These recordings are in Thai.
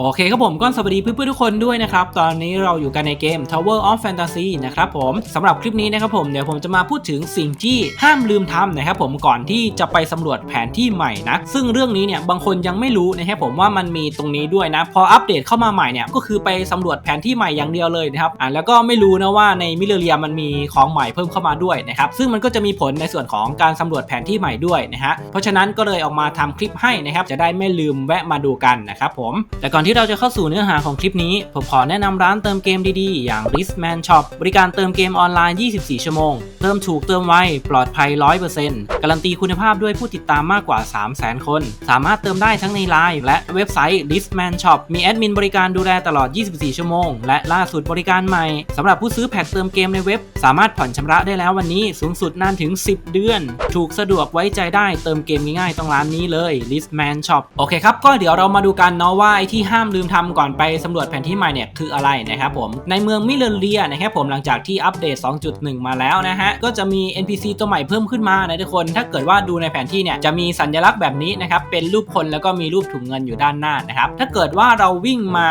โอเคครับผมก็สวัสดีเพื่อนๆทุกคนด้วยนะครับ ตอนนี้เราอยู่กันในเกม Tower of Fantasy นะครับผมสำหรับคลิปนี้นะครับผมเดี๋ยวผมจะมาพูดถึงสิ่งที่ห้ามลืมทำนะครับผมก่อนที่จะไปสำรวจแผนที่ใหม่นะ ซึ่งเรื่องนี้เนี่ยบางคนยังไม่รู้นะครับผมว่ามันมีตรงนี้ด้วยนะ พออัปเดตเข้ามาใหม่เนี่ยก็คือไปสำรวจแผนที่ใหม่อย่างเดียวเลยนะครับอ่าแล้วก็ไม่รู้นะว่าในมิเลเรียมันมีของใหม่เพิ่มเข้ามาด้วยนะครับซึ่งมันก็จะมีผลในส่วนของการสำรวจแผนที่ใหม่ด้วยนะฮะเพราะฉะนั้นก็เลยออกมาทำคลิปให้นะครับจะได้ไม่ลืมแวะมาดูกันนะครับผมแต่ก่อนที่เราจะเข้าสู่เนื้อหาของคลิปนี้ ผมขอแนะนำร้านเติมเกมดีๆ อย่าง Riskman Shop บริการเติมเกมออนไลน์ 24 ชั่วโมง เติมถูกเติมไว ปลอดภัย 100%การันตีคุณภาพด้วยผู้ติดตามมากกว่า 300,000 คน สามารถเติมได้ทั้งในไลน์และเว็บไซต์ Riskman Shop มีแอดมินบริการดูแลตลอด 24 ชั่วโมง และล่าสุดบริการใหม่สำหรับผู้ซื้อแพ็คเติมเกมในเว็บ สามารถผ่อนชำระได้แล้ววันนี้สูงสุดนานถึง 10 เดือน ถูกสะดวกไว้ใจได้เติมเกมง่ายๆต้องร้านนี้เลย Riskman Shop โอเคครับก็เดี๋ยวเรามาดูกันเนาะว่าไอที่ห้ามลืมทำก่อนไปสำรวจแผนที่ใหม่เนี่ยคืออะไรนะครับผมในเมืองมิเลเรียนะครับผมหลังจากที่อัปเดต 2.1 มาแล้วนะฮะก็จะมี NPC ตัวใหม่เพิ่มขึ้นมานะทุกคน ถ้าเกิดว่าดูในแผนที่เนี่ยจะมีสัญลักษณ์แบบนี้นะครับเป็นรูปคนแล้วก็มีรูปถุงเงินอยู่ด้านหน้านะครับถ้าเกิดว่าเราวิ่งมา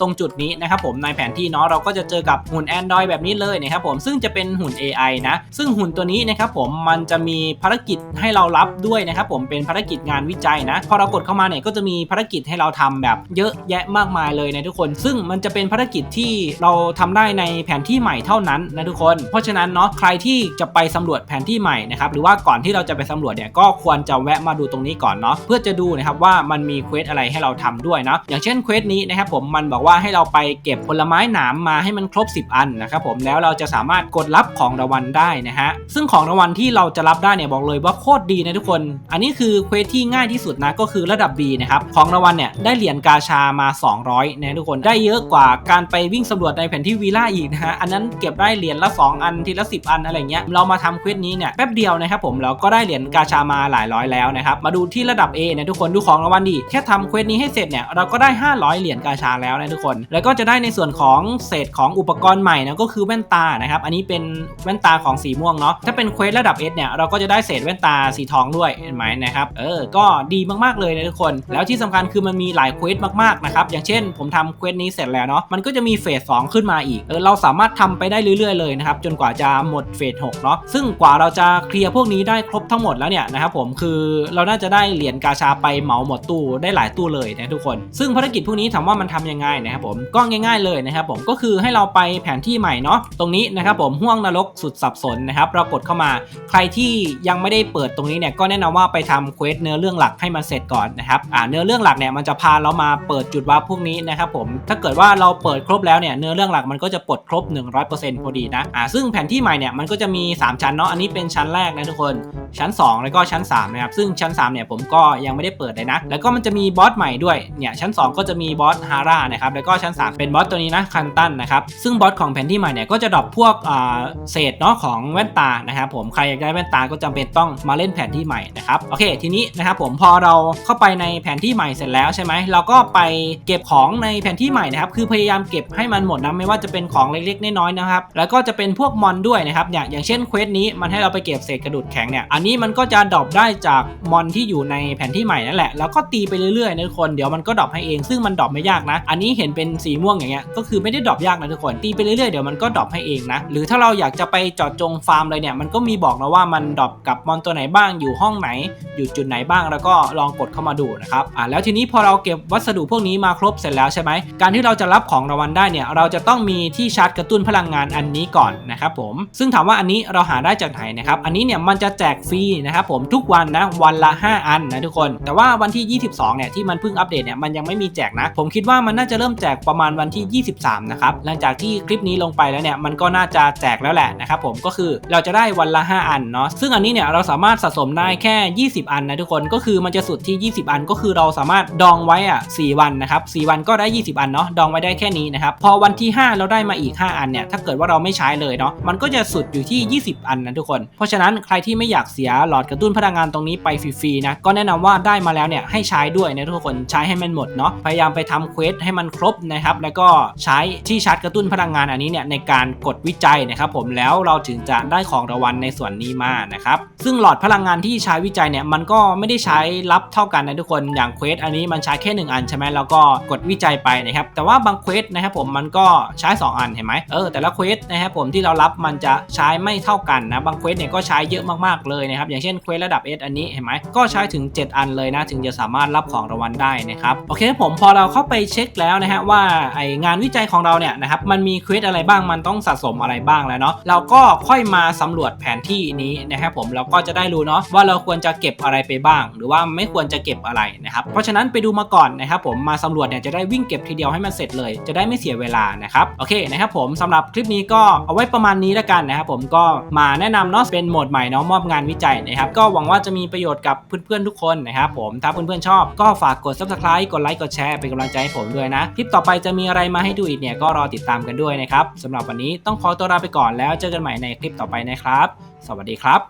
ตรงจุดนี้นะครับผมในแผนที่เนาะเราก็จะเจอกับหุ่น Android แบบนี้เลยนะครับผมซึ่งจะเป็นหุ่น AI นะซึ่งหุ่นตัวนี้นะครับผมมันจะมีภารกิจให้เรารับด้วยนะครับผมเป็นภารกิจงานวิจัยนะพอเรากดเข้ามาเนี่ยก็จะมีภารกิจให้เราทำแบบเยอะแยะมากมายเลยนะทุกคน ซึ่งมันจะเป็นภารกิจที่เราทำได้ในแผนที่ใหม่เท่านั้นนะทุกคน เพราะฉะนั้นเนาะใครที่จะไปสำรวจแผนที่ใหม่นะครับหรือว่าก่อนที่เราจะไปสำรวจเนี่ยก็ควรจะแวะมาดูตรงนี้ก่อนเนาะเพื่อจะดูนะครับว่ามันมีเควสอะไรให้เราทำด้วยเนาะอย่างเช่นเควสนี้นะครับผมมันบอกว่าให้เราไปเก็บผลไม้หนามมาให้มันครบ 10 อันนะครับผมแล้วเราจะสามารถกดรับของรางวัลได้นะฮะซึ่งของรางวัลที่เราจะรับได้เนี่ยบอกเลยว่าโคตรดีนะทุกคน อันนี้คือเควสที่ง่ายที่สุดนะก็คือระดับ B นะครับของรางวัลเนี่ยได้เหรียญกาชามา 200นะทุกคนได้เยอะกว่าการไปวิ่งสำรวจในแผนที่วีล่าอีกนะฮะอันนั้นเก็บได้เหรียญละ 2 อันทีละ 10 อันอะไรเงี้ยเรามาทำเควสนี้เนี่ยแป๊บเดียวนะครับผมเราก็ได้เหรียญกาชามาหลายร้อยแล้วนะครับมาดูที่ระดับ A นะทุกคนดูของรางวัลดีแค่ทำเควสนี้ให้เสร็จเนี่ยเราก็ได้ 500 เหรียญกาชาแล้วนะทุกคน แล้วก็จะได้ในส่วนของเศษของอุปกรณ์ใหม่นะก็คือแว่นตานะครับอันนี้เป็นแว่นตาของสีม่วงเนาะถ้าเป็นเควสระดับ S เนี่ยเราก็จะได้เศษแว่นตาสีทองด้วยเห็นไหมนะครับเออก็ดีมากๆเลยนะทุกคน แล้วที่สำคัญคือมันมีหลายเควสมากๆนะครับอย่างเช่น ผมทำเควสนี้เสร็จแล้วเนาะมันก็จะมีเฟสสขึ้นมาอีกเออเราสามารถทำไปได้เรื่อยๆเลยนะครับจนกว่าจะหมดเฟส6เนาะซึ่งกว่าเราจะเคลียร์พวกนี้ได้ครบทั้งหมดแล้วเนี่ยนะครับผมคือเราน่าจะได้เหรียญกาชาไปเหมาหมดตู้ได้หลายตู้เลยนะทุกคน ซึ่งภารกิจพวกนี้ถามว่ามันทำยังไงนะครับผมก็ง่ายๆเลยนะครับผมก็คือให้เราไปแผนที่ใหม่เนาะตรงนี้นะครับผมห่วงนรกสุดสับสนนะครับเรากดเข้ามาใครที่ยังไม่ได้เปิดตรงนี้เนี่ยก็แนะนำว่าไปทำเควสเนื้อเรื่องหลักให้มันเสร็จก่อนนะครับอ่าเนื้อเรื่องหลักเนี่ยมันจะพาเรามาเปิดจุดวาร์ปพวกนี้นะครับผมถ้าเกิดว่าเราเปิดครบแล้วเนี่ยเนื้อเรื่องหลักมันก็จะปลดครบ 100%พอดีนะอ่าซึ่งแผนที่ใหม่เนี่ยมันก็จะมี 3 ชั้นเนาะอันนี้เป็นชั้นแรกนะทุกคนชั้น 2 แล้วก็ชั้น3นะครับซึ่งชั้น3เนี่ยผมก็ยังไม่ได้เปิดเลยนะ แล้วก็มันจะมีบอสใหม่ด้วยเนี่ยชั้น 2 ก็จะมีบอสฮาร่านะครับแล้วก็ชั้น 3 เป็นบอสตัวนี้นะคันตันนะครับซึ่งบอสของแผนที่ใหม่เนี่ยก็จะดรอปพวกอ่าเศษเนาะของแว่นตานะครับผมใครอยากได้แว่นตาก็จำเป็นต้องมาเล่นแผนที่ใหม่นะครับโอเค ทีนี้นะครับผมพอเราเข้าไปในแผนที่ใหม่เสร็จแล้วใช่ไหมเราก็ไปเก็บของในแผนที่ใหม่นะครับคือพยายามเก็บให้มันหมดนะไม่ว่าจะเป็นของเล็กๆน้อยๆนะครับแล้วก็จะเป็นพวกมอนด้วยนะครับอย่างอย่างเช่นเควสนี้มันให้เราไปเก็บเศษกระดูดแข็งเนี่ยอันนี้มันก็จะดรอปได้จากมอนที่อยู่ในแผนที่ใหม่นั่นแหละแล้วก็ตีไปเรื่อยๆนะทุกคนเดี๋ยวมันก็ดรอปให้เองซึ่งมันดรอปไม่ยากนะ อันนี้เห็นเป็นสีม่วงอย่างเงี้ยก็คือไม่ได้ดรอปยากนะทุกคนตีไปเรื่อยๆเดี๋ยวมันก็ดรอปให้เองนะหรือถ้าเราอยากจะไปจาะจงฟาร์มเลยเนี่ยมันก็มีบอกนะว่ามันดรอปกับมอนตัวไหนบ้างอยู่ห้องไหน อยู่จุดไหนบ้างแล้วก็ลองกดเข้ามาดูนะครับอ่าแล้วทีนี้พอเราเก็บวัสดุพวกนี้มาครบเสร็จแล้วใช่ไหมการที่เราจะรับของรางวัลได้เนี่ยเราจะต้องมีที่ชาร์จกระตุ้นพลังงานอันนี้ก่อนนะครับผมซึ่งถามว่าอันนี้เราหาได้จากไหนนะครับอันนี้เนี่ยมันจะแจกฟรีนะครับผมทุกวันนะวันละ 5 อันนะทุกคน แต่ว่าวันที่ 22เนี่ยที่มันเพิ่งอัปเดตเนี่ยมันยังไม่มีแจกนะ ผมคิดว่ามันน่าจะเริ่มแจกประมาณวันที่ 23 นะครับหลังจากที่คลิปนี้ลงไปแล้วเนี่ยมันก็น่าจะแจกแล้วแหละนะครับผมก็คือเราจะได้วันละ 5 อันเนาะซึ่งอันนี้เนี่ยเราสามารถสะสมได้แค่ 20 อันนะทุกคนก็คือมันจะสุดที่ 20 อันก็คือเราสามารถดองไว้อะ4วันนะครับ4วันก็ได้ 20 อันเนาะดองไว้ได้แค่นี้นะครับพอวันที่ 5 เราได้มาอีก 5 อันเนี่ยถ้าเกิดว่าเราไม่ใช้เลยเนาะมันก็จะสุดอยู่ที่ 20 อันนะทุกคน เพราะฉะนั้นใครที่ไม่อยากเสียหลอดกระตุ้นพลังงานตรงนี้ไปฟรีๆนะก็แนะนำว่าได้มาแล้วเนี่ยให้ใช้ด้วยนะทุกคนใช้ให้มันหมดเนาะพยายามไปทำเควสให้มันครบนะครับแล้วก็ใช้ที่ชาร์จกระตุ้นพลังงานอันนี้เนี่ยในการกดวิจัยนะครับผมแล้วเราถึงจะได้ของรางวัลในส่วนนี้มานะครับซึ่งหลอดพลังงานที่ใช้วิจัยเนี่ยมันก็ไม่ได้ใช้รับเท่ากันนะทุกคนอย่างเควสอันนี้มันใช้แค่ 1 อันใช่ไหมเราก็กดวิจัยไปนะครับ แต่ว่าบางเควสนะครับผมมันก็ใช้ 2 อันเห็นไหมเออแต่ละเควสนะครับผมที่เรารับมันจะใช้ไม่เท่ากันนะบางเควสเนี่ยก็ใช้เยอะมากๆเลยนะครับอย่างเช่นเควสระดับ S อันนี้เห็นไหมก็ใช้ถึง 7 อันเลยนะถึงจะสามารถรับของรางวัลได้นะครับโอเคผมพอเราเข้าไปเช็คแล้วนะฮะว่าไองานวิจัยของเราเนี่ยนะครับมันมีเควสอะไรบ้างมันต้องสะสมอะไรบ้างแล้วเนาะเราก็ค่อยมาสำรวจแผนที่นี้นะครับผมเราก็จะได้รู้เนาะว่าเราควรจะเก็บอะไรไปบ้าง หรือว่าไม่ควรจะเก็บอะไรนะครับเพราะฉะนั้นไปดูมาก่อนนะครับผมมาสำรวจเนี่ยจะได้วิ่งเก็บทีเดียวให้มันเสร็จเลย จะได้ไม่เสียเวลานะครับโอเคนะครับผมสำหรับคลิปนี้ก็เอาไว้ประมาณนี้แล้วกันนะครับผมก็มาแนะนำเนาะเป็นโหมดใหม่เนาะมอบงานวิจัยนะครับก็หวังว่าจะมีประโยชน์กับเพื่อนๆทุกคนนะครับผมถ้าเพื่อนๆชอบก็ฝากกด subscribe กดไลค์กดแชร์เป็นกำลังใจให้ผมด้วยนะคลิปต่อไปจะมีอะไรมาให้ดูอีกเนี่ยก็รอติดตามกันด้วยนะครับสำหรับวันนี้ต้องขอตัวลาไปก่อนแล้วเจอกันใหม่ในคลิปต่อไปนะครับ สวัสดีครับ